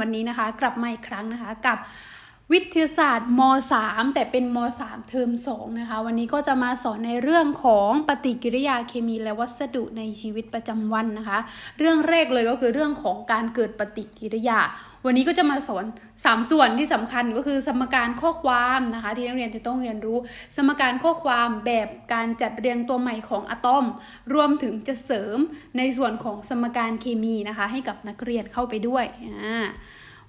วันนี้นะคะ กลับมาอีกครั้งนะคะกับ วิทยาศาสตร์ม .3 แต่เป็นม .3 เทอม 2 นะคะ วันนี้ก็จะมาสอนในเรื่องของปฏิกิริยาเคมีและวัสดุในชีวิตประจำวันนะคะ เรื่องแรกเลยก็คือเรื่องของการเกิดปฏิกิริยา วันนี้ก็จะมาสอน 3 ส่วนที่สำคัญก็คือสมการข้อความนะคะ ที่นักเรียนจะต้องเรียนรู้ สมการข้อความแบบการจัดเรียงตัวใหม่ของอะตอม รวมถึงจะเสริมในส่วนของสมการเคมีนะคะ ให้กับนักเรียนเข้าไปด้วยอ่า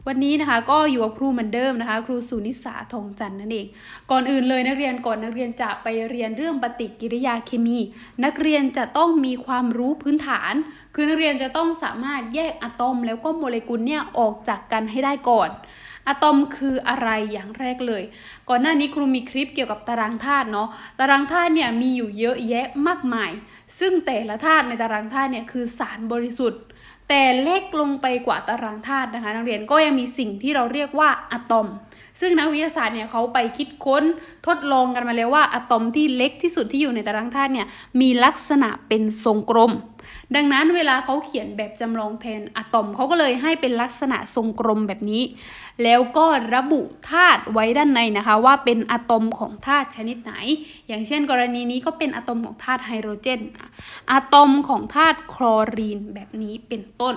วันนี้นะคะก็อยู่กับครูเหมือนเดิมนะคะ ครูสุนิสาทองจันทร์นั่นเอง ก่อนอื่นเลยนักเรียนก่อนนักเรียนจะไปเรียนเรื่องปฏิกิริยาเคมี นักเรียนจะต้องมีความรู้พื้นฐาน คือนักเรียนจะต้องสามารถแยกอะตอมแล้วก็โมเลกุลเนี่ยออกจากกันให้ได้ก่อนอะตอมคืออะไรอย่างแรกเลย ก่อนหน้านี้ครูมีคลิปเกี่ยวกับตารางธาตุเนาะ ตารางธาตุเนี่ยมีอยู่เยอะแยะมากมาย ซึ่งแต่ละธาตุในตารางธาตุเนี่ยคือสารบริสุทธิ์ แต่เล็กลงไปกว่าตารางธาตุนะคะ นักเรียนก็ยังมีสิ่งที่เราเรียกว่าอะตอม ซึ่งนักวิทยาศาสตร์เนี่ยเขาไปคิดค้นทดลองกันมาแล้วว่าอะตอมที่เล็กที่สุดที่อยู่ในตารางธาตุเนี่ยมีลักษณะเป็นทรงกลม ดังนั้นเวลาเขาเขียนแบบจำลองแทนอะตอมเขาก็เลยให้เป็นลักษณะทรงกลมแบบนี้ แล้วก็ระบุธาตุไว้ด้านในนะคะ ว่าเป็นอะตอมของธาตุชนิดไหน อย่างเช่น กรณีนี้ก็เป็นอะตอมของธาตุไฮโดรเจนอะตอมของธาตุคลอรีนแบบนี้เป็นต้น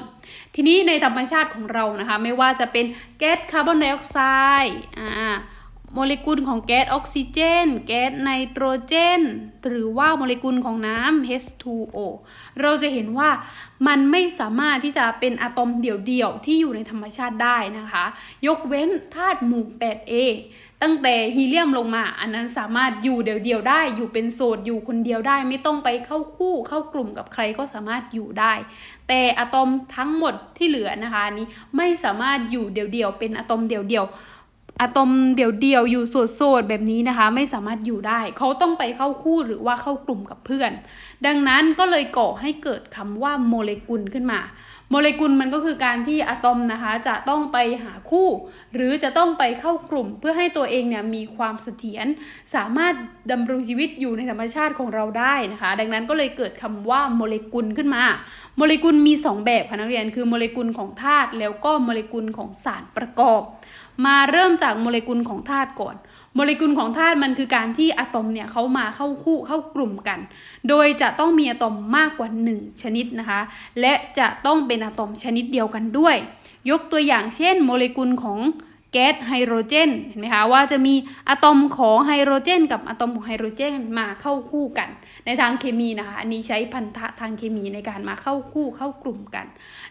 ทีนี้ในธรรมชาติของเรานะคะ ไม่ว่าจะเป็นแก๊สคาร์บอนไดออกไซด์อ่า โมเลกุลของแก๊สออกซิเจน แก๊สไนโตรเจน หรือว่าโมเลกุลของน้ำ H2O เราจะเห็นว่ามันไม่สามารถที่จะเป็นอะตอมเดี่ยวๆ ที่อยู่ในธรรมชาติได้นะคะ ยกเว้นธาตุหมู่ 8A ตั้งแต่ฮีเลียมลงมา อันนั้นสามารถอยู่เดี่ยวๆได้ อยู่เป็นโสดอยู่คนเดียวได้ ไม่ต้องไปเข้าคู่เข้ากลุ่มกับใครก็สามารถอยู่ได้ แต่อะตอมทั้งหมดที่เหลือนะคะนี้ไม่สามารถอยู่เดี่ยวๆเป็นอะตอมเดี่ยวๆ อะตอมเดี่ยวๆอยู่โสดๆแบบนี้นะคะ ไม่สามารถอยู่ได้ เขาต้องไปเข้าคู่หรือว่าเข้ากลุ่มกับเพื่อน ดังนั้นก็เลยก่อให้เกิดคำว่าโมเลกุลขึ้นมาโมเลกุลมันก็คือการที่อะตอมนะคะจะต้องไปหาคู่ หรือจะต้องไปเข้ากลุ่ม เพื่อให้ตัวเองเนี่ยมีความเสถียรสามารถดำรงชีวิตอยู่ในธรรมชาติของเราได้นะคะ ดังนั้นก็เลยเกิดคำว่าโมเลกุลขึ้นมา โมเลกุลมี 2 แบบค่ะนักเรียนคือโมเลกุลของธาตุแล้วก็โมเลกุลของสารประกอบ มาเริ่มจากโมเลกุลของธาตุก่อน โมเลกุลของธาตุมันคือการที่อะตอมเนี่ยเขามาเข้าคู่เข้ากลุ่มกัน โดยจะต้องมีอะตอมมากกว่า 1 ชนิดนะคะ และจะต้องเป็นอะตอมชนิดเดียวกันด้วย ยกตัวอย่างเช่น โมเลกุลของ แก๊สไฮโดรเจนเห็นไหมคะว่าจะมีอะตอมของไฮโดรเจน กับอะตอมของไฮโดรเจนมาเข้าคู่กัน ในทางเคมีนะคะอันนี้ใช้พันธะทางเคมีในการมาเข้าคู่เข้ากลุ่มกัน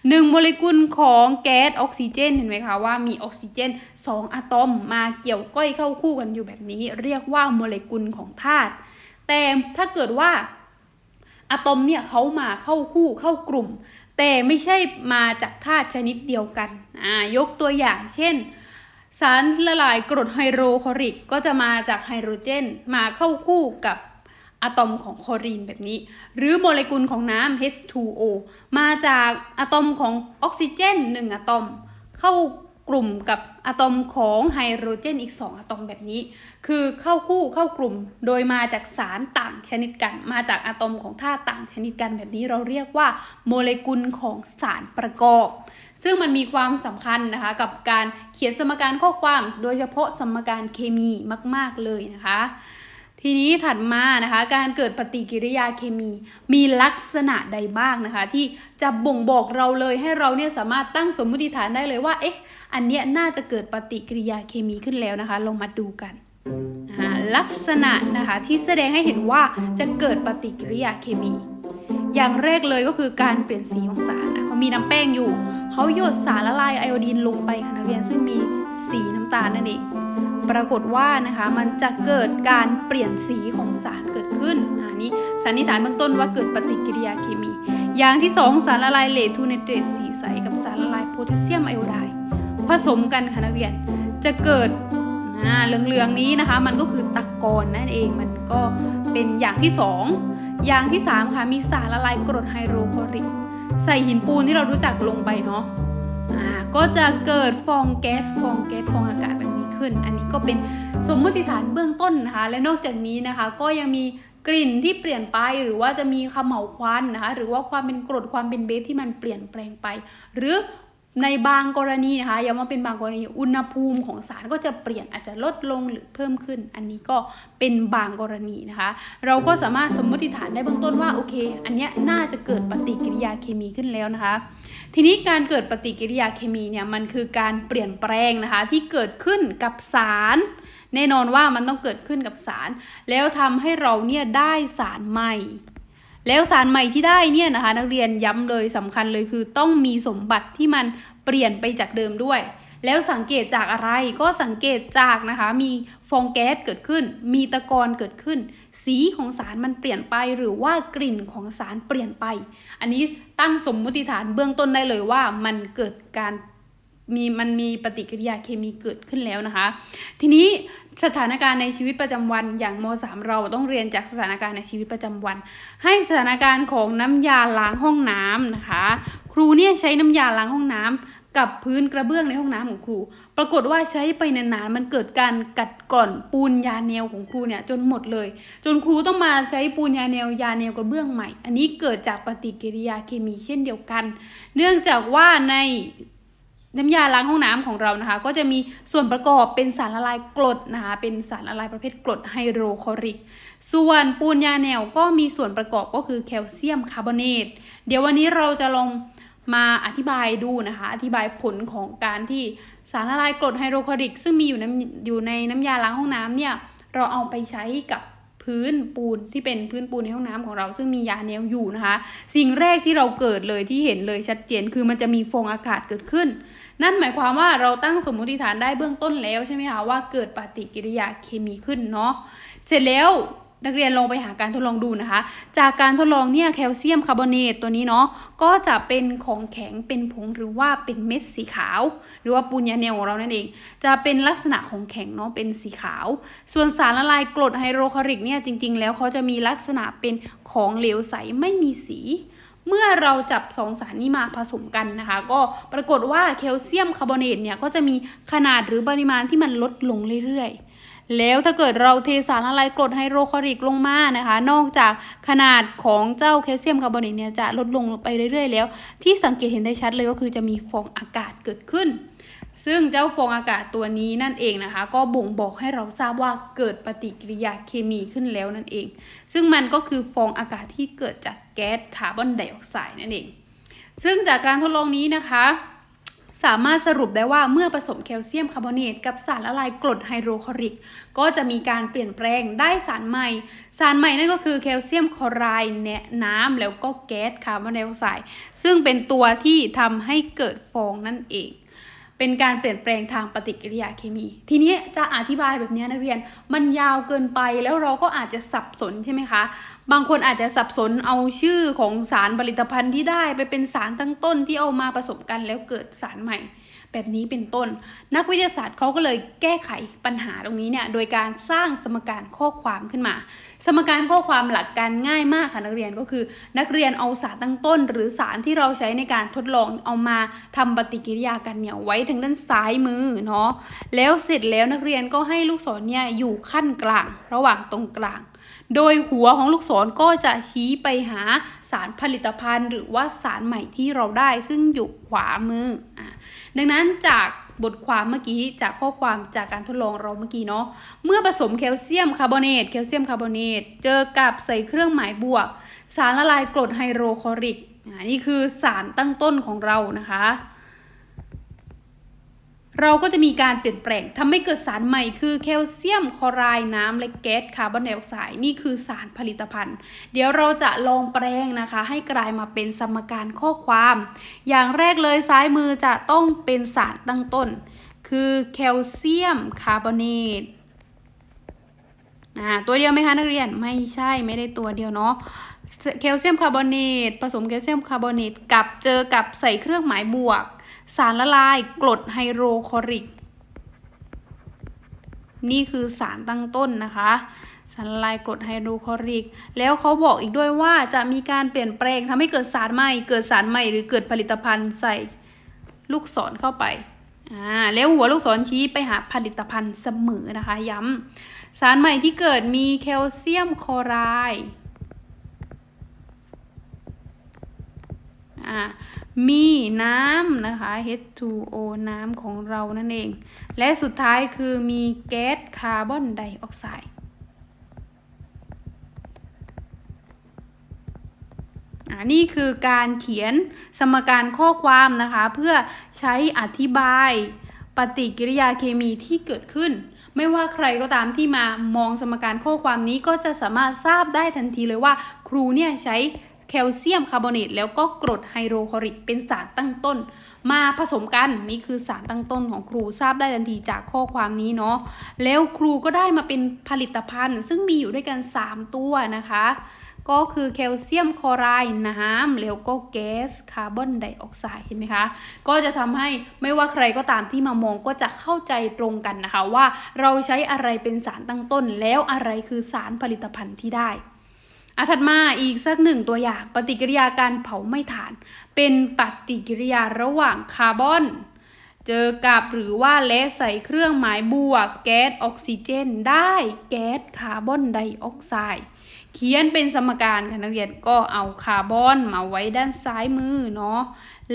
หนึ่งโมเลกุลของแก๊สออกซิเจนเห็นไหมคะว่ามีออกซิเจน 2 อะตอมมาเกี่ยวก้อยเข้าคู่กันอยู่แบบนี้ เรียกว่าโมเลกุลของธาตุแต่ถ้าเกิดว่าอะตอมเนี่ยเขามาเข้าคู่เข้ากลุ่ม แต่ไม่ใช่มาจากธาตุชนิดเดียวกันอ่ายกตัวอย่างเช่น สารละลายกรดไฮโดรคลอริกก็จะมาจากไฮโดรเจน มาเข้าคู่กับอะตอมของคลอรีนแบบนี้ หรือโมเลกุลของน้ำ H2O มาจากอะตอมของออกซิเจน 1อะตอม เข้ากลุ่มกับอะตอมของไฮโดรเจนอีก 2อะตอมแบบนี้ คือเข้าคู่เข้ากลุ่มโดยมาจากสารต่างชนิดกัน มาจากอะตอมของธาตุต่างชนิดกันแบบนี้เราเรียกว่าโมเลกุลของสารประกอบ ซึ่งมันมีความสำคัญนะคะกับการเขียนสมการข้อความ โดยเฉพาะสมการเคมีมากๆเลยนะคะ ทีนี้ถัดมานะคะการเกิดปฏิกิริยาเคมี มีลักษณะใดบ้างนะคะ ที่จะบ่งบอกเราเลยให้เราเนี่ยสามารถตั้งสมมติฐานได้เลยว่าเอ๊ะอันเนี้ยน่าจะเกิดปฏิกิริยาเคมีขึ้นแล้วนะคะลองมาดูกันลักษณะนะคะที่แสดงให้เห็นว่าจะเกิดปฏิกิริยาเคมี อย่างแรกเลยก็คือการเปลี่ยนสีของสารนะเขามีน้ำแป้งอยู่ เขาหยดสารละลายไอโอดีนลงไปค่ะนักเรียนซึ่งมีสีน้ำตาลนั่นเองปรากฏว่านะคะมันจะเกิดการเปลี่ยนสีของสารเกิดขึ้นอันนี้สันนิษฐานเบื้องต้นว่าเกิดปฏิกิริยาเคมี อย่างที่สองสารละลายเลทูเนเตรตสีใสกับสารละลายโพแทสเซียมไอโอไดด์ผสมกันค่ะนักเรียนจะเกิดอ่าเหลืองๆนี้นะคะ มันก็คือตะกอนนั่นเองมันก็เป็นอย่างที่สองอย่างที่สามค่ะมีสารละลายกรดไฮโดรคลอริก ใส่หินปูนที่เรารู้จักลงไปเนาะอ่าก็จะเกิดฟองแก๊สฟองแก๊สฟองอากาศแบบนี้ขึ้น อันนี้ก็เป็นสมมติฐานเบื้องต้นนะคะ และนอกจากนี้นะคะก็ยังมีกลิ่นที่เปลี่ยนไปหรือว่าจะมีขม่าวควันนะคะหรือว่าความเป็นกรดความเป็นเบสที่มันเปลี่ยนแปลงไป หรือ ในบางกรณีนะคะย้ำว่าเป็นบางกรณีอุณหภูมิของสารก็จะเปลี่ยนอาจจะลดลงหรือเพิ่มขึ้น อันนี้ก็เป็นบางกรณีนะคะ เราก็สามารถสมมติฐานได้เบื้องต้นว่าโอเค อันนี้น่าจะเกิดปฏิกิริยาเคมีขึ้นแล้วนะคะ ทีนี้การเกิดปฏิกิริยาเคมีเนี่ยมันคือการเปลี่ยนแปลงนะคะที่เกิดขึ้นกับสารแน่นอนว่ามันต้องเกิดขึ้นกับสาร แล้วทำให้เราเนี่ยได้สารใหม่ แล้วสารใหม่ที่ได้เนี่ยนะคะ นักเรียนย้ำเลยสำคัญเลยคือต้องมีสมบัติที่มันเปลี่ยนไปจากเดิมด้วย แล้วสังเกตจากอะไรก็สังเกตจากนะคะ มีฟองแก๊สเกิดขึ้น มีตะกอนเกิดขึ้น สีของสารมันเปลี่ยนไปหรือว่ากลิ่นของสารเปลี่ยนไป อันนี้ตั้งสมมุติฐานเบื้องต้นได้เลยว่ามันเกิดการ มีมันมีปฏิกิริยาเคมีเกิดขึ้นแล้วนะคะ ทีนี้สถานการณ์ในชีวิตประจำวันอย่างม .3 เราต้องเรียนจากสถานการณ์ในชีวิตประจำวัน ให้สถานการณ์ของน้ำยาล้างห้องน้ำนะคะ ครูเนี่ยใช้น้ำยาล้างห้องน้ำกับพื้นกระเบื้องในห้องน้ำของครู ปรากฏว่าใช้ไปนานๆมันเกิดการกัดกร่อนปูนยาแนวของครูเนี่ยจนหมดเลย จนครูต้องมาใช้ปูนยาแนวยาแนวกระเบื้องใหม่ อันนี้เกิดจากปฏิกิริยาเคมีเช่นเดียวกัน เนื่องจากว่าใน น้ำยาล้างห้องน้ำของเรานะคะ ก็จะมีส่วนประกอบเป็นสารละลายกรดนะคะ เป็นสารละลายประเภทกรดไฮโดรคลอริก ส่วนปูนยาแนวก็มีส่วนประกอบก็คือแคลเซียมคาร์บอเนต เดี๋ยววันนี้เราจะลองมาอธิบายดูนะคะ อธิบายผลของการที่สารละลายกรดไฮโดรคลอริก ซึ่งมีอยู่น้ำอยู่ในน้ำยาล้างห้องน้ำเนี่ย เราเอาไปใช้กับ พื้นปูนที่เป็นพื้นปูนในห้องน้ำของเรา ซึ่งมียาแนวอยู่นะคะ สิ่งแรกที่เราเกิดเลยที่เห็นเลยชัดเจนคือมันจะมีฟองอากาศเกิดขึ้น นั่นหมายความว่าเราตั้งสมมติฐานได้เบื้องต้นแล้วใช่ไหมคะว่าเกิดปฏิกิริยาเคมีขึ้นเนาะเสร็จแล้ว นักเรียนลองไปหาการทดลองดูนะคะ จากการทดลองเนี่ยแคลเซียมคาร์บอเนตตัวนี้เนาะก็จะเป็นของแข็งเป็นผงหรือว่าเป็นเม็ดสีขาว หรือว่าปูนยาแนวของเรานั่นเอง จะเป็นลักษณะของแข็งเนาะเป็นสีขาว ส่วนสารละลายกรดไฮโดรคลอริกเนี่ยจริง ๆ แล้วเขาจะมีลักษณะเป็นของเหลวใสไม่มีสีเมื่อเราจับสองสารนี้มาผสมกันนะคะ ก็ปรากฏว่าแคลเซียมคาร์บอเนตเนี่ยก็จะมีขนาดหรือปริมาณที่มันลดลงเรื่อยๆ แล้วถ้าเกิดเราเทสารละลายกรดไฮโดรคลอริกลงมานะคะ นอกจากขนาดของเจ้าแคลเซียมคาร์บอเนตเนี่ยจะลดลงไปเรื่อยๆ แล้ว ที่สังเกตเห็นได้ชัดเลยก็คือจะมีฟองอากาศเกิดขึ้น ซึ่งเจ้าฟองอากาศตัวนี้นั่นเองนะคะ ก็บ่งบอกให้เราทราบว่าเกิดปฏิกิริยาเคมีขึ้นแล้วนั่นเอง ซึ่งมันก็คือฟองอากาศที่เกิดจากแก๊สคาร์บอนไดออกไซด์นั่นเอง ซึ่งจากการทดลองนี้นะคะ สามารถสรุปได้ว่าเมื่อผสมแคลเซียมคาร์บอเนตกับสารละลายกรดไฮโดรคลอริก ก็จะมีการเปลี่ยนแปลงได้สารใหม่ สารใหม่นั่นก็คือแคลเซียมคลอไรด์แนน้ำแล้วก็แก๊สคาร์บอนไดออกไซด์ซึ่งเป็นตัวที่ทำให้เกิดฟองนั่นเองเป็นการเปลี่ยนแปลงทางปฏิกิริยาเคมี ทีนี้จะอธิบายแบบนี้นักเรียน มันยาวเกินไปแล้วเราก็อาจจะสับสนใช่ไหมคะ บางคนอาจจะสับสนเอาชื่อของสารผลิตภัณฑ์ที่ได้ไปเป็นสารตั้งต้นที่เอามาผสมกันแล้วเกิดสารใหม่ แบบนี้เป็นต้น นักวิทยาศาสตร์เขาก็เลยแก้ไขปัญหาตรงนี้เนี่ยโดยการสร้างสมการข้อความขึ้นมา สมการข้อความหลักการง่ายมากค่ะนักเรียนก็คือ นักเรียนเอาสารตั้งต้น หรือสารที่เราใช้ในการทดลองเอามาทำปฏิกิริยากันเนี่ยไว้ทางด้านซ้ายมือเนาะแล้วเสร็จแล้วนักเรียนก็ให้ลูกศรเนี่ยอยู่ขั้นกลาง ระหว่างตรงกลาง โดยหัวของลูกศรก็จะชี้ไปหาสารผลิตภัณฑ์ หรือว่าสารใหม่ที่เราได้ซึ่งอยู่ขวามืออะดังนั้นจากบทความเมื่อกี้จากข้อความจากการทดลองเราเมื่อกี้เนาะเมื่อผสมแคลเซียมคาร์บอเนตแคลเซียมคาร์บอเนตเจอกับใส่เครื่องหมายบวก สารละลายกรดไฮโดรคลอริกอ่านี่คือสารตั้งต้นของเรานะคะ เราก็จะมีการเปลี่ยนแปลงทำให้เกิดสารใหม่คือแคลเซียมคลอไรด์น้ำและแก๊สคาร์บอนไดออกไซด์นี่คือสารผลิตภัณฑ์ เดี๋ยวเราจะลองแปลงนะคะ ให้กลายมาเป็นสมการข้อความ อย่างแรกเลยซ้ายมือจะต้องเป็นสารตั้งต้น คือแคลเซียมคาร์บอเนตอ่าตัวเดียวไหมคะนักเรียนไม่ใช่ไม่ได้ตัวเดียวเนาะแคลเซียมคาร์บอเนตผสมแคลเซียมคาร์บอเนตกับเจอกับใส่เครื่องหมายบวก สารละลายกรดไฮโดรคลอริก นี่คือสารตั้งต้นนะคะสารละลายกรดไฮโดรคลอริก แล้วเขาบอกอีกด้วยว่าจะมีการเปลี่ยนแปลงทำให้เกิดสารใหม่ เกิดสารใหม่หรือเกิดผลิตภัณฑ์ใส่ลูกศรเข้าไปอ่าแล้วหัวลูกศรชี้ไปหาผลิตภัณฑ์เสมอนะคะ ย้ำสารใหม่ที่เกิดมีแคลเซียมคลอไรด์อ่า มีน้ำนะคะ H2O น้ำของเรานั่นเอง และสุดท้ายคือมีแก๊สคาร์บอนไดออกไซด์อ่านี่คือการเขียนสมการข้อความนะคะ เพื่อใช้อธิบายปฏิกิริยาเคมีที่เกิดขึ้น ไม่ว่าใครก็ตามที่มามองสมการข้อความนี้ก็จะสามารถทราบได้ทันทีเลยว่า ครูเนี่ยใช้ แคลเซียมคาร์บอเนตแล้วก็กรดไฮโดรคลอริกเป็นสารตั้งต้น มาผสมกันนี่คือสารตั้งต้นของครูทราบได้ทันทีจากข้อความนี้เนาะแล้วครูก็ได้มาเป็นผลิตภัณฑ์ ซึ่งมีอยู่ด้วยกัน 3 ตัวนะคะ ก็คือแคลเซียมคลอไรด์น้ำแล้วก็แก๊สคาร์บอนไดออกไซด์เห็นไหมคะ ก็จะทำให้ไม่ว่าใครก็ตามที่มามองก็จะเข้าใจตรงกันนะคะ ว่าเราใช้อะไรเป็นสารตั้งต้น แล้วอะไรคือสารผลิตภัณฑ์ที่ได้ อาถัดมาอีกสักหนึ่งตัวอย่าง ปฏิกิริยาการเผาไหม้ถ่าน เป็นปฏิกิริยาระหว่างคาร์บอน เจอกับหรือว่าและใส่เครื่องหมายบวก แก๊สออกซิเจน ได้แก๊สคาร์บอนไดออกไซด์เขียนเป็นสมการค่ะนักเรียนก็เอาคาร์บอนมาไว้ด้านซ้ายมือเนาะ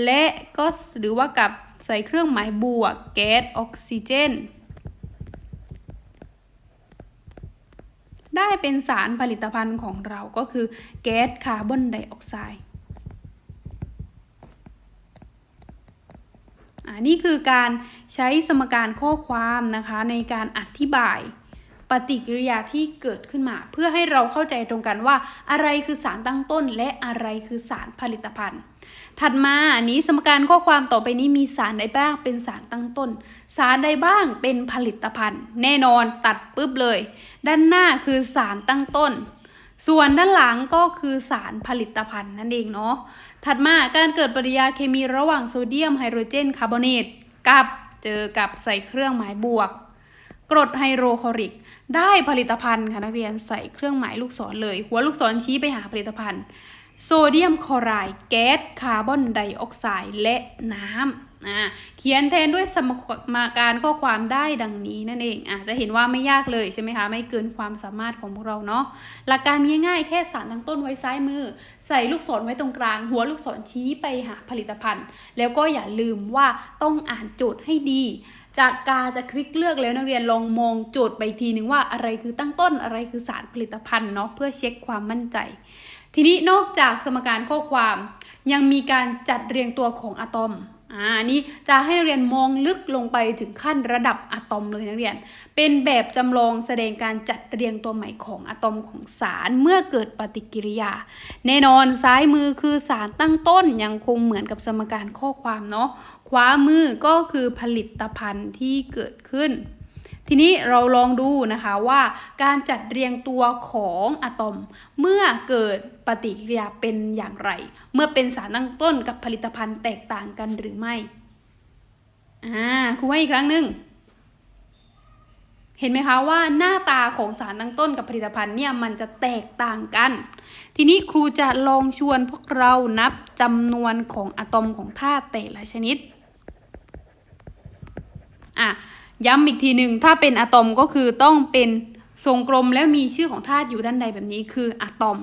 และก็หรือว่ากับใส่เครื่องหมายบวก แก๊สออกซิเจน ได้เป็นสารผลิตภัณฑ์ของเราก็คือแก๊สคาร์บอนไดออกไซด์อ่านี่คือการใช้สมการข้อความนะคะในการอธิบายปฏิกิริยาที่เกิดขึ้นมา เพื่อให้เราเข้าใจตรงกันว่า อะไรคือสารตั้งต้น และอะไรคือสารผลิตภัณฑ์ ถัดมาอันนี้สมการข้อความต่อไปนี้มีสารใดบ้างเป็นสารตั้งต้น สารใดบ้างเป็นผลิตภัณฑ์ แน่นอนตัดปุ๊บเลย ด้านหน้าคือสารตั้งต้น ส่วนด้านหลังก็คือสารผลิตภัณฑ์นั่นเองเนาะถัดมาการเกิดปฏิกิริยาเคมีระหว่างโซเดียมไฮโดรเจนคาร์บอเนตกับเจอกับใส่เครื่องหมายบวก กรดไฮโดรคลอริก ได้ผลิตภัณฑ์ค่ะนักเรียนใส่เครื่องหมายลูกศรเลย หัวลูกศรชี้ไปหาผลิตภัณฑ์ โซเดียมคลอไรด์แก๊สคาร์บอนไดออกไซด์และน้ำ อ่าเขียนแทนด้วยสมการข้อความได้ดังนี้นั่นเองอะจะเห็นว่าไม่ยากเลยใช่ไหมคะ ไม่เกินความสามารถของพวกเราเนาะ หลักการง่ายๆ แค่สารตั้งต้นไว้ซ้ายมือ ใส่ลูกศรไว้ตรงกลาง หัวลูกศรชี้ไปหาผลิตภัณฑ์ แล้วก็อย่าลืมว่าต้องอ่านโจทย์ให้ดี จากกาจะคลิกเลือกแล้วนักเรียนลองมองโจทย์ไปทีนึงว่าอะไรคือตั้งต้นอะไรคือสารผลิตภัณฑ์เนาะเพื่อเช็คความมั่นใจ ทีนี้นอกจากสมการข้อความยังมีการจัดเรียงตัวของอะตอม อ่านี้จะให้นักเรียนมองลึกลงไปถึงขั้นระดับอะตอมเลยนักเรียน เป็นแบบจำลองแสดงการจัดเรียงตัวใหม่ของอะตอมของสารเมื่อเกิดปฏิกิริยา แน่นอนซ้ายมือคือสารตั้งต้นยังคงเหมือนกับสมการข้อความเนาะขวามือก็คือผลิตภัณฑ์ที่เกิดขึ้น ทีนี้เราลองดูนะคะว่าการจัดเรียงตัวของอะตอม เมื่อเกิดปฏิกิริยาเป็นอย่างไร เมื่อเป็นสารตั้งต้นกับผลิตภัณฑ์แตกต่างกันหรือไม่อ่าครูให้อีกครั้งหนึ่งเห็นไหมคะว่าหน้าตาของสารตั้งต้นกับผลิตภัณฑ์เนี่ยมันจะแตกต่างกัน ทีนี้ครูจะลองชวนพวกเรานับจำนวนของอะตอมของธาตุแต่ละชนิดอะ ย้ำอีกทีหนึ่งถ้าเป็นอะตอมก็คือต้องเป็นทรงกลมแล้วมีชื่อของธาตุอยู่ด้านใดแบบนี้คืออะตอม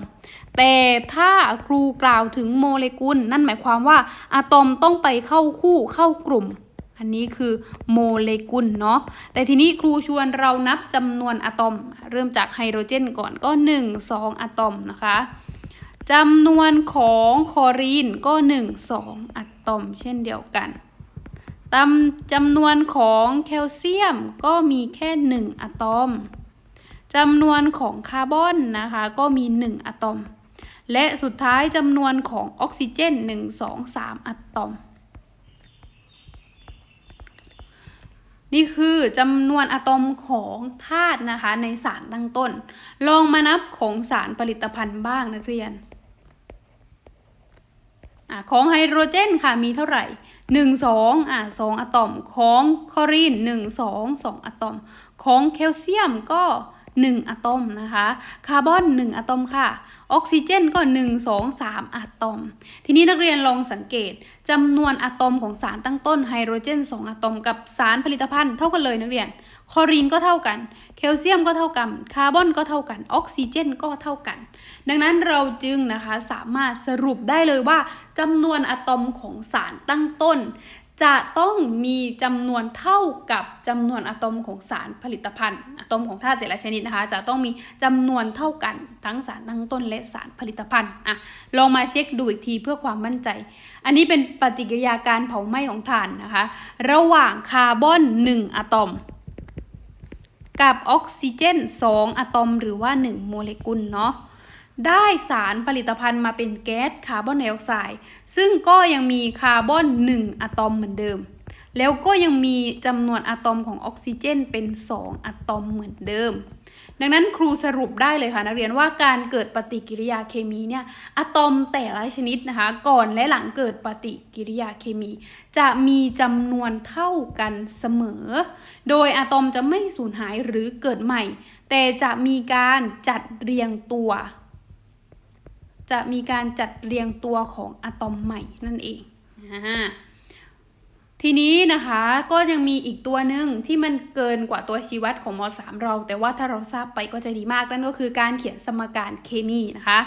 แต่ถ้าครูกล่าวถึงโมเลกุล นั่นหมายความว่าอะตอมต้องไปเข้าคู่เข้ากลุ่ม อันนี้คือโมเลกุลเนาะแต่ทีนี้ครูชวนเรานับจำนวนอะตอม เริ่มจากไฮโดรเจนก่อนก็ 1 2 อะตอมนะคะจำนวนของคลอรีนก็ 1 2 อะตอม เช่นเดียวกัน ตามจำนวนของแคลเซียมก็มีแค่ 1 อะตอมจำนวนของคาร์บอนนะคะก็มี 1 อะตอม และสุดท้ายจำนวนของออกซิเจน 1 2 3 อะตอม นี่คือจำนวนอะตอมของธาตุนะคะในสารตั้งต้น ลองมานับของสารผลิตภัณฑ์บ้างนักเรียนอของไฮโดรเจนค่ะมีเท่าไหร่ หนึ่งสองอะสองอะตอมของคลอรีนหนึ่งสองสองอะตอม ของแคลเซียมก็ 1อะตอมนะคะ คาร์บอน 1อะตอมค่ะ ออกซิเจนก็ 1 2 3อะตอม ทีนี้นักเรียนลองสังเกตจำนวนอะตอมของสารตั้งต้นไฮโดรเจน 2อะตอมกับสารผลิตภัณฑ์เท่ากันเลยนักเรียนคลอรีนก็เท่ากัน แคลเซียมก็เท่ากัน คาร์บอนก็เท่ากัน ออกซิเจนก็เท่ากัน ดังนั้นเราจึงนะคะสามารถสรุปได้เลยว่าจำนวนอะตอมของสารตั้งต้น จะต้องมีจำนวนเท่ากับจำนวนอะตอมของสารผลิตภัณฑ์อะตอมของธาตุแต่ละชนิดนะคะ จะต้องมีจำนวนเท่ากันทั้งสารตั้งต้นและสารผลิตภัณฑ์อะลองมาเช็คดูอีกทีเพื่อความมั่นใจ อันนี้เป็นปฏิกิริยาการเผาไหม้ของถ่านนะคะ ระหว่างคาร์บอน 1 อะตอมกับออกซิเจน 2 อะตอมหรือว่า 1 โมเลกุลเนาะ ได้สารผลิตภัณฑ์มาเป็นแก๊สคาร์บอนไดออกไซด์ซึ่งก็ยังมีคาร์บอน 1 อะตอมเหมือนเดิม แล้วก็ยังมีจำนวนอะตอมของออกซิเจนเป็น 2 อะตอมเหมือนเดิม ดังนั้นครูสรุปได้เลยค่ะนักเรียนว่าการเกิดปฏิกิริยาเคมีเนี่ยอะตอมแต่ละชนิดนะคะ ก่อนและหลังเกิดปฏิกิริยาเคมี จะมีจำนวนเท่ากันเสมอ โดยอะตอมจะไม่สูญหายหรือเกิดใหม่ แต่จะมีการจัดเรียงตัว จะมีการจัดเรียงตัวของอะตอมใหม่นั่นเองทีนี้นะคะก็ยังมีอีกตัวหนึ่งที่มันเกินกว่าตัวชี้วัดของม .3 เรา แต่ว่าถ้าเราทราบไปก็จะดีมากนั่นก็คือการเขียนสมการเคมีนะคะ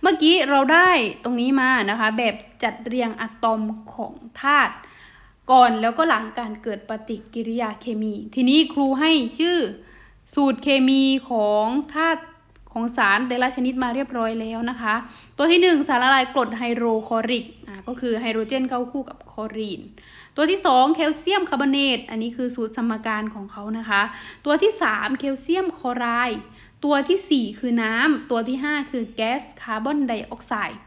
เมื่อกี้เราได้ตรงนี้มานะคะ แบบจัดเรียงอะตอมของธาตุก่อนแล้วก็หลังการเกิดปฏิกิริยาเคมี ทีนี้ครูให้ชื่อสูตรเคมีของธาตุ ของสารแต่ละชนิดมาเรียบร้อยแล้วนะคะ ตัวที่ 1 สารละลายกรดไฮโดรคลอริกอ่าก็คือไฮโดรเจนเข้าคู่กับคลอรีน ตัวที่ 2 แคลเซียมคาร์บอเนต อันนี้คือสูตรสมการของเขานะคะ ตัวที่ 3 แคลเซียมคลอไรด์ตัวทีสี่4 คือน้ำตัวที่ 5 คือแก๊สคาร์บอนไดออกไซด์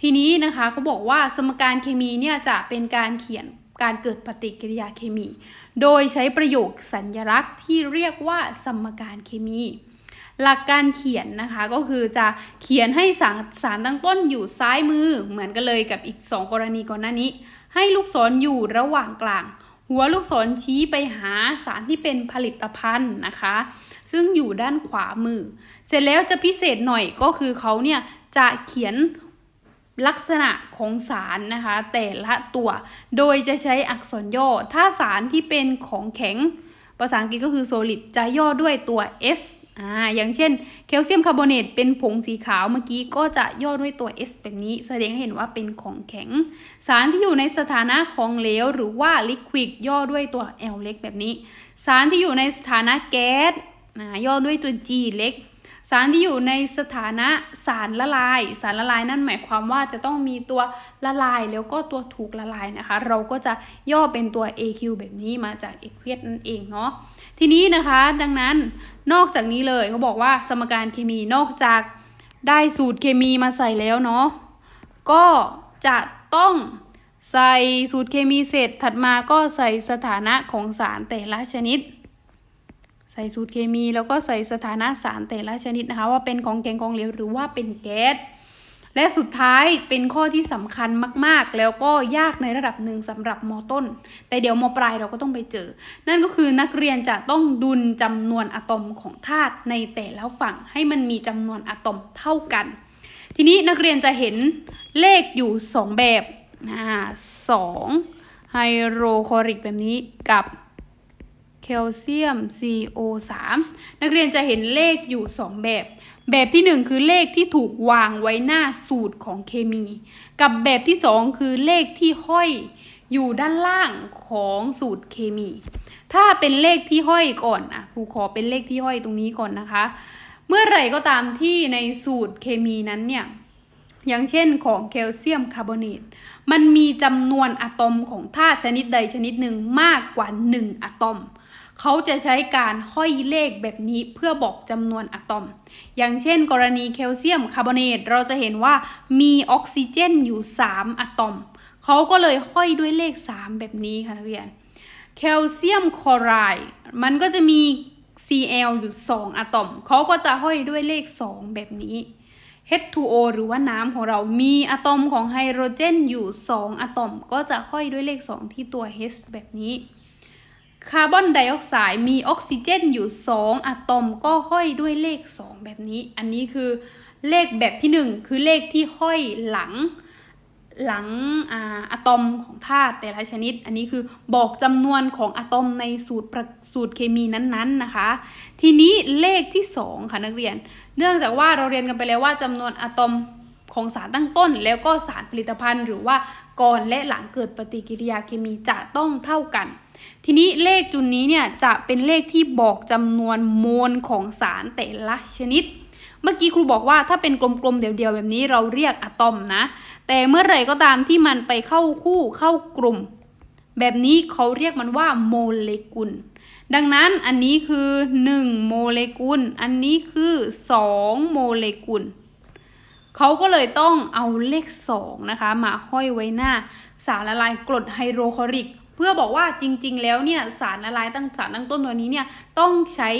ทีนี้นะคะเขาบอกว่าสมการเคมีเนี่ยจะเป็นการเขียนการเกิดปฏิกิริยาเคมี โดยใช้ประโยคสัญลักษณ์ที่เรียกว่าสมการเคมี หลักการเขียนนะคะก็คือจะเขียนให้สารสารตั้งต้นอยู่ซ้ายมือเหมือนกันเลยกับอีก 2 กรณีก่อนหน้านี้ ให้ลูกศรออยู่ระหว่างกลาง หัวลูกศรชี้ไปหาสารที่เป็นผลิตภัณฑ์นะคะ ซึ่งอยู่ด้านขวามือ เสร็จแล้วจะพิเศษหน่อยก็คือเขาเนี่ยจะเขียนลักษณะของสารนะคะ แต่ละตัว โดยจะใช้อักษรย่อ ถ้าสารที่เป็นของแข็ง ภาษาอังกฤษก็คือ solid จะย่อด้วยตัว S อ่าอย่างเช่นแคลเซียมคาร์บอเนตเป็นผงสีขาวเมื่อกี้ก็จะย่อด้วยตัว S แบบนี้ แสดงให้เห็นว่าเป็นของแข็ง สารที่อยู่ในสถานะของเหลวหรือว่าลิควิดย่อด้วยตัว L เล็กแบบนี้ สารที่อยู่ในสถานะแก๊สอ่าย่อด้วยตัว G เล็ก สารที่อยู่ในสถานะสารละลาย สารละลายนั่นหมายความว่าจะต้องมีตัวละลายแล้วก็ตัวถูกละลายนะคะ เราก็จะย่อเป็นตัว AQ แบบนี้มาจากเอกเวทนั่นเองเนาะทีนี้นะคะดังนั้น นอกจากนี้เลยเขาบอกว่าสมการเคมีนอกจากได้สูตรเคมีมาใส่แล้วเนาะก็จะต้องใส่สูตรเคมีเสร็จถัดมาก็ใส่สถานะของสารแต่ละชนิด ใส่สูตรเคมีแล้วก็ใส่สถานะสารแต่ละชนิดนะคะ ว่าเป็นของแกงของเหลวหรือว่าเป็นแก๊ส และสุดท้ายเป็นข้อที่สำคัญมาก ๆ แล้วก็ยากในระดับหนึ่งสำหรับมต้น แต่เดี๋ยวมปลายเราก็ต้องไปเจอ นั่นก็คือนักเรียนจะต้องดุลจำนวนอะตอมของธาตุในแต่ละฝั่งให้มันมีจำนวนอะตอมเท่ากัน ทีนี้นักเรียนจะเห็นเลขอยู่ 2 แบบนะสองไฮโดรคลอริกแบบนี้กับแคลเซียม CO3 นักเรียนจะเห็นเลขอยู่ 2 แบบ แบบที่ 1 คือเลขที่ถูกวางไว้หน้าสูตรของเคมี กับแบบที่ 2 คือเลขที่ห้อยอยู่ด้านล่างของสูตรเคมี ถ้าเป็นเลขที่ห้อยก่อนอะครูขอเป็นเลขที่ห้อยตรงนี้ก่อนนะคะ เมื่อไหร่ก็ตามที่ในสูตรเคมีนั้นเนี่ยอย่างเช่นของแคลเซียมคาร์บอเนต มันมีจำนวนอะตอมของธาตุชนิดใดชนิดหนึ่งมากกว่า 1อะตอม เขาจะใช้การห้อยเลขแบบนี้เพื่อบอกจำนวนอะตอม อย่างเช่น กรณีแคลเซียมคาร์บอเนตเราจะเห็นว่ามีออกซิเจนอยู่ 3อะตอม เขาก็เลยห้อยด้วยเลข 3 แบบนี้ค่ะนักเรียนแคลเซียมคลอไรด์มันก็จะมี Cl อยู่ 2 อะตอม เขาก็จะห้อยด้วยเลข 2 แบบนี้ H2O หรือว่าน้ำของเรามีอะตอมของไฮโดรเจนอยู่ 2 อะตอม ก็จะห้อยด้วยเลข 2 ที่ตัว H แบบนี้ คาร์บอนไดออกไซด์มีออกซิเจนอยู่ 2อะตอมก็ห้อยด้วยเลข 2 แบบนี้ อันนี้คือเลขแบบที่ 1 คือเลขที่ห้อยหลังหลังอาอะตอมของธาตุแต่ละชนิด อันนี้คือบอกจำนวนของอะตอมในสูตรสูตรเคมีนั้นๆนะคะ ทีนี้เลขที่ 2 ค่ะนักเรียน เนื่องจากว่าเราเรียนกันไปแล้วว่าจำนวนอะตอมของสารตั้งต้น แล้วก็สารผลิตภัณฑ์ หรือว่าก่อนและหลังเกิดปฏิกิริยาเคมีจะต้องเท่ากัน ทีนี้เลขจุดนี้เนี่ยจะเป็นเลขที่บอกจำนวนโมลของสารแต่ละชนิด เมื่อกี้ครูบอกว่าถ้าเป็นกลมๆเดี่ยวๆแบบนี้เราเรียกอะตอมนะ แต่เมื่อไหร่ก็ตามที่มันไปเข้าคู่เข้ากลุ่ม แบบนี้เขาเรียกมันว่าโมเลกุล ดังนั้นอันนี้คือ 1 โมเลกุล อันนี้คือ 2 โมเลกุลเขาก็เลยต้องเอาเลข2นะคะมาห้อยไว้หน้าสารละลายกรดไฮโดรคลอริก พื่อบอกว่าจริงๆ แล้วเนี่ยสารละลายตั้งสารตั้งต้นตัวนี้เนี่ยต้องใช้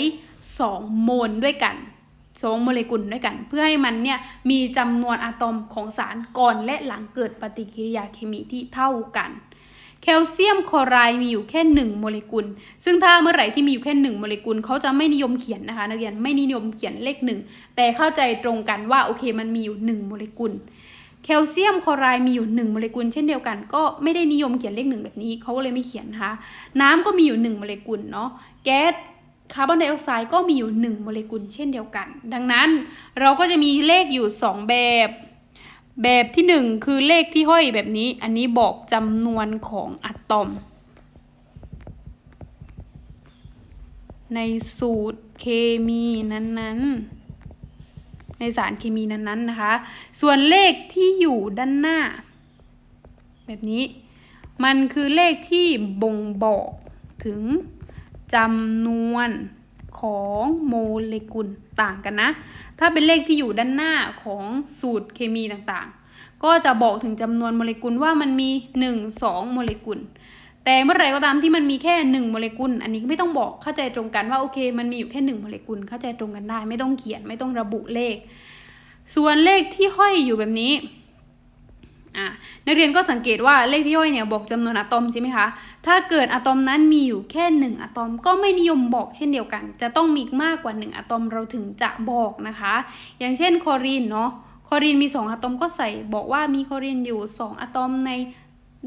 2 โมลด้วยกัน2โมเลกุลด้วยกัน เพื่อให้มันเนี่ยมีจำนวนอะตอมของสารก่อนและหลังเกิดปฏิกิริยาเคมีที่เท่ากัน แคลเซียมคลอไรด์มีอยู่แค่ 1 โมเลกุล ซึ่งถ้าเมื่อไหร่ที่มีอยู่แค่ 1 โมเลกุลเขาจะไม่นิยมเขียนนะคะนักเรียนไม่นิยมเขียนเลข 1 แต่เข้าใจตรงกันว่าโอเคมันมีอยู่ 1 โมเลกุล แคลเซียมคลอไรด์มีอยู่ 1 โมเลกุลเช่นเดียวกัน ก็ไม่ได้นิยมเขียนเลขหนึ่งแบบนี้เขาก็เลยไม่เขียนนะคะน้ำก็มีอยู่ 1 โมเลกุลเนาะแก๊สคาร์บอนไดออกไซด์ก็มีอยู่ 1 โมเลกุลเช่นเดียวกัน ดังนั้นเราก็จะมีเลขอยู่ 2 แบบ แบบที่ 1 คือเลขที่ห้อยแบบนี้ อันนี้บอกจำนวนของอะตอม ในสูตรเคมีนั้นๆ ในสารเคมีนั้นๆนะคะ ส่วนเลขที่อยู่ด้านหน้า แบบนี้ มันคือเลขที่บ่งบอกถึงจำนวนของโมเลกุลต่างกันนะ ถ้าเป็นเลขที่อยู่ด้านหน้าของสูตรเคมีต่างๆ ก็จะบอกถึงจำนวนโมเลกุลว่ามันมี 1 2 โมเลกุล แต่เมื่อไหร่ก็ตามที่มันมีแค่1โมเลกุล อันนี้ไม่ต้องบอกเข้าใจตรงกันว่าโอเค มันมีอยู่แค่1โมเลกุลเข้าใจตรงกันได้ ไม่ต้องเขียนไม่ต้องระบุเลข ส่วนเลขที่ห้อยอยู่แบบนี้อะนักเรียนก็สังเกตว่าเลขที่ห้อยเนี่ยบอกจำนวนอะตอมใช่ไหมคะถ้าเกิดอะตอมนั้นมีอยู่แค่1อะตอมก็ไม่นิยมบอกเช่นเดียวกัน จะต้องมีมากกว่า1อะตอมเราถึงจะบอกนะคะ อย่างเช่นคลอรีนเนาะคลอรีนมี 2อะตอมก็ใส่บอกว่ามีคลอรีนอยู่ 2อะตอมใน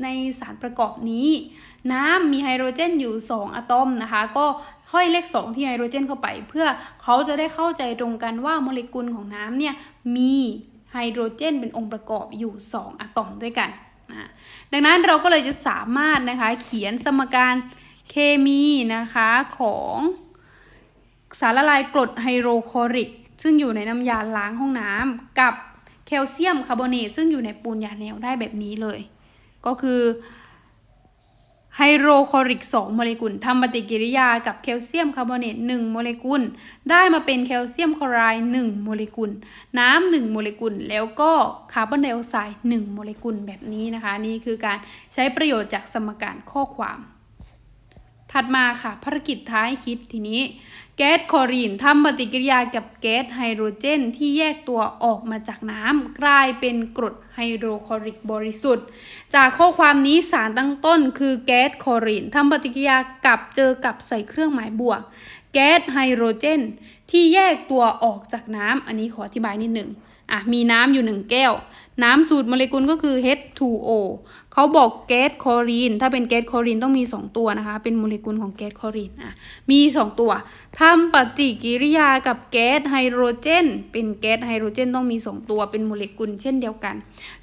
ในสารประกอบนี้ น้ำมีไฮโดรเจนอยู่ 2 อะตอมนะคะ ก็ห้อยเลข 2 ที่ไฮโดรเจนเข้าไป เพื่อเขาจะได้เข้าใจตรงกันว่าโมเลกุลของน้ำเนี่ยมีไฮโดรเจนเป็นองค์ประกอบอยู่ 2 อะตอมด้วยกันนะดังนั้นเราก็เลยจะสามารถนะคะเขียนสมการเคมีนะคะของสารละลายกรดไฮโดรคลอริก ซึ่งอยู่ในน้ำยาล้างห้องน้ำกับแคลเซียมคาร์บอเนตซึ่งอยู่ในปูนยาแนวได้แบบนี้เลย ก็คือไฮโดรคลอริก 2 โมเลกุลทำปฏิกิริยากับแคลเซียมคาร์บอเนต 1 โมเลกุล ได้มาเป็นแคลเซียมคลอไรด์ 1 โมเลกุล น้ำ 1 โมเลกุล แล้วก็คาร์บอนไดออกไซด์ 1 โมเลกุลแบบนี้นะคะ นี่คือการใช้ประโยชน์จากสมการข้อความ ถัดมาค่ะภารกิจท้ายคิดทีนี้ แก๊สคลอรีนทำปฏิกิริยากับแก๊สไฮโดรเจน ที่แยกตัวออกมาจากน้ำกลายเป็นกรดไฮโดรคลอริกบริสุทธิ์ จากข้อความนี้สารตั้งต้นคือแก๊สคลอรีนทำปฏิกิริยากับเจอกับใส่เครื่องหมายบวก แก๊สไฮโดรเจน ที่แยกตัวออกจากน้ำอันนี้ขออธิบายนิดหนึ่งอะมีน้ำอยู่1แก้ว น้ำสูตรโมเลกุลก็คือ H2O เขาบอกแก๊สคลอรีน ถ้าเป็นแก๊สคลอรีนต้องมี 2 ตัวนะคะ เป็นโมเลกุลของแก๊สคลอรีนอะมี 2 ตัวทำปฏิกิริยากับแก๊สไฮโดรเจน เป็นแก๊สไฮโดรเจนต้องมี 2 ตัว เป็นโมเลกุลเช่นเดียวกัน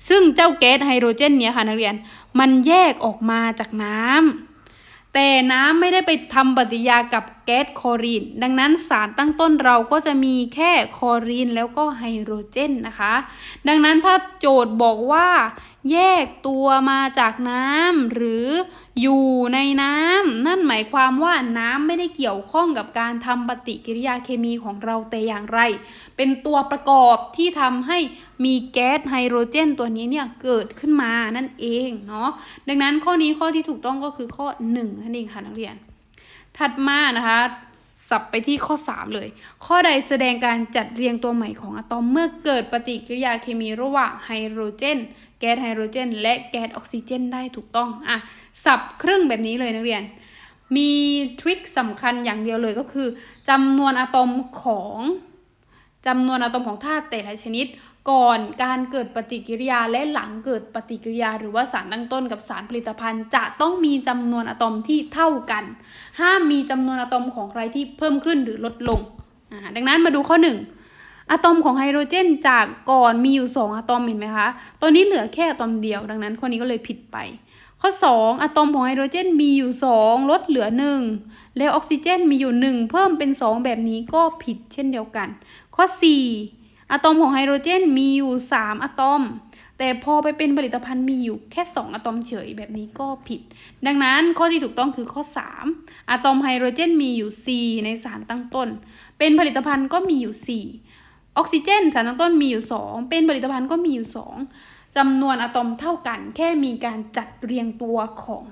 ซึ่งเจ้าแก๊สไฮโดรเจนเนี้ยค่ะนักเรียน มันแยกออกมาจากน้ำแต่น้ำไม่ได้ไปทำปฏิกิริยากับแก๊สคลอรีน ดังนั้นสารตั้งต้นเราก็จะมีแค่คลอรีนแล้วก็ไฮโดรเจนนะคะ ดังนั้นถ้าโจทย์บอกว่า แยกตัวมาจากน้ำหรืออยู่ในน้ำนั่นหมายความว่าน้ำไม่ได้เกี่ยวข้องกับการทำปฏิกิริยาเคมีของเราแต่อย่างไร เป็นตัวประกอบที่ทำให้มีแก๊สไฮโดรเจน ตัวนี้เนี่ยเกิดขึ้นมานั่นเองเนาะดังนั้นข้อนี้ข้อที่ถูกต้องก็คือข้อ 1 นั่นเองค่ะนักเรียน ถัดมานะคะสับไปที่ข้อ 3 เลย ข้อใดแสดงการจัดเรียงตัวใหม่ของอะตอมเมื่อเกิดปฏิกิริยาเคมีระหว่างไฮโดรเจน แก๊สไฮโดรเจน และแก๊สออกซิเจน ได้ถูกต้องอะสับครึ่งแบบนี้เลยนักเรียน มีทริคสำคัญอย่างเดียวเลยก็คือจำนวนอะตอมของจำนวนอะตอมของธาตุแต่ละชนิด ก่อนการเกิดปฏิกิริยาและหลังเกิดปฏิกิริยา หรือว่าสารตั้งต้นกับสารผลิตภัณฑ์ จะต้องมีจำนวนอะตอมที่เท่ากัน ห้ามมีจำนวนอะตอมของใครที่เพิ่มขึ้นหรือลดลง ดังนั้นมาดูข้อหนึ่งอะตอมของไฮโดรเจนจากก่อนมีอยู่ 2อะตอมเห็นไหมคะตอนนี้เหลือแค่อะตอมเดียว ดังนั้นข้อนี้ก็เลยผิดไป ข้อ 2อะตอมของไฮโดรเจนมีอยู่ 2 ลดเหลือ 1 แล้วออกซิเจนมีอยู่ 1 เพิ่มเป็น 2 แบบนี้ก็ผิดเช่นเดียวกัน ข้อ 4 อะตอมของไฮโดรเจนมีอยู่ 3 อะตอม แต่พอไปเป็นผลิตภัณฑ์มีอยู่แค่ 2 อะตอมเฉยแบบนี้ก็ผิด ดังนั้นข้อที่ถูกต้องคือข้อ 3 อะตอมไฮโดรเจนมีอยู่ 4 ในสารตั้งต้น เป็นผลิตภัณฑ์ก็มีอยู่ 4 ออกซิเจนสารตั้งต้นมีอยู่ 2 เป็นผลิตภัณฑ์ก็มีอยู่ 2จำนวนอะตอมเท่ากัน แค่มีการจัดเรียงตัวของ